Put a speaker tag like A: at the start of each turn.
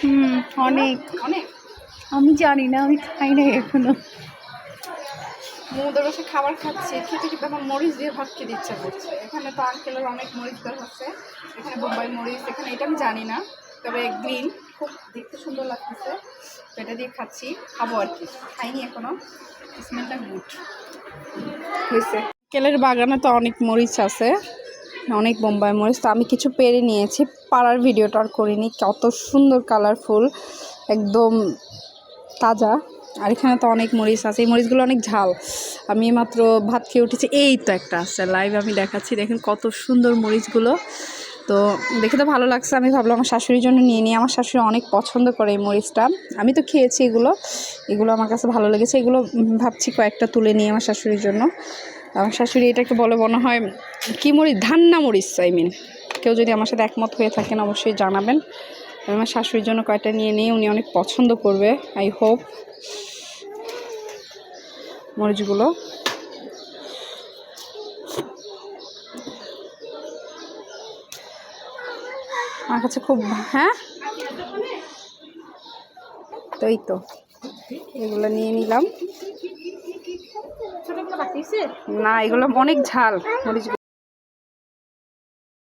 A: হুম অনেক।
B: অনেক?
A: আমি জানি না আমি খাই না এখনও।
B: মুদের বসে খাবার খাচ্ছি খেতে খেতে আমার মরিচ দিয়ে ভাত খেতে ইচ্ছা করছে। এখানে তো আঙ্কেলের অনেক মরিচ বের হচ্ছে। এখানে বোম্বাই মরিচ এখানে এটা আমি জানি না তবে গ্রিন খুব দেখতে সুন্দর লাগতেছে। তো এটা দিয়ে খাচ্ছি খাব আর কি। খাইনি এখনও স্মেলটা গুড হয়েছে। কেলের বাগানে তো অনেক মরিচ আছে। অনেক বোম্বাই মরিচ তো আমি কিছু পেরে নিয়েছি। পাড়ার ভিডিওটা আর করিনি। কত সুন্দর কালারফুল একদম তাজা। আর এখানে তো অনেক মরিচ আছে। এই মরিচগুলো অনেক ঝাল। আমি মাত্র ভাত খেয়ে উঠেছি। এই তো একটা আছে লাইভ আমি দেখাচ্ছি। দেখেন কত সুন্দর মরিচগুলো তো দেখে তো ভালো লাগছে। আমি ভাবলাম আমার শাশুড়ির জন্য নিয়ে নিই। আমার শাশুড়ি অনেক পছন্দ করে এই মরিচটা আমি তো খেয়েছি এগুলো। এগুলো আমার কাছে ভালো লেগেছে। এগুলো ভাবছি কয়েকটা তুলে নিই আমার শাশুড়ির জন্য। আমার শাশুড়ি এটাকে বলে মনে হয় কী মরিচ ধান্না মরিচ আই মিন কেউ যদি আমার সাথে একমত হয়ে থাকেন, অবশ্যই জানাবেন। আমি আমার শাশুড়ির জন্য কয়টা নিয়ে নিই উনি অনেক পছন্দ করবে আই হোপ মরিচগুলো। আমার কাছে খুব হ্যাঁ? তো এই তো, এগুলো নিয়ে নিলাম। না এগুলো অনেক ঝাল মরিচগুলো